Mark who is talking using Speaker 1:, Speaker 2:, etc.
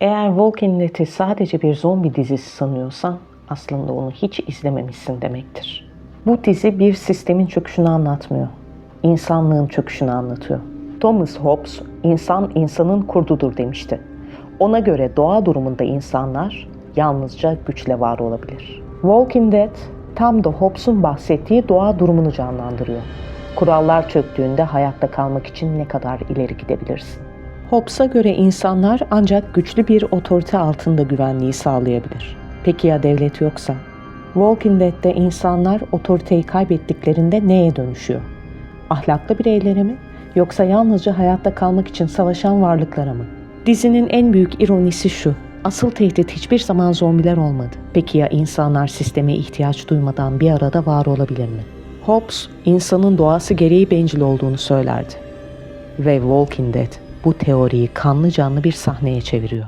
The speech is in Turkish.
Speaker 1: Eğer Walking Dead'i sadece bir zombi dizisi sanıyorsan aslında onu hiç izlememişsin demektir. Bu dizi bir sistemin çöküşünü anlatmıyor. İnsanlığın çöküşünü anlatıyor. Thomas Hobbes, insan insanın kurdudur demişti. Ona göre doğa durumunda insanlar yalnızca güçle var olabilir. Walking Dead tam da Hobbes'un bahsettiği doğa durumunu canlandırıyor. Kurallar çöktüğünde hayatta kalmak için ne kadar ileri gidebilirsin? Hobbes'a göre insanlar ancak güçlü bir otorite altında güvenliği sağlayabilir. Peki ya devlet yoksa? Walking Dead'de insanlar otoriteyi kaybettiklerinde neye dönüşüyor? Ahlaklı bireylere mi? Yoksa yalnızca hayatta kalmak için savaşan varlıklara mı? Dizinin en büyük ironisi şu. Asıl tehdit hiçbir zaman zombiler olmadı. Peki ya insanlar sisteme ihtiyaç duymadan bir arada var olabilir mi? Hobbes, insanın doğası gereği bencil olduğunu söylerdi. Ve Walking Dead bu teoriyi kanlı canlı bir sahneye çeviriyor.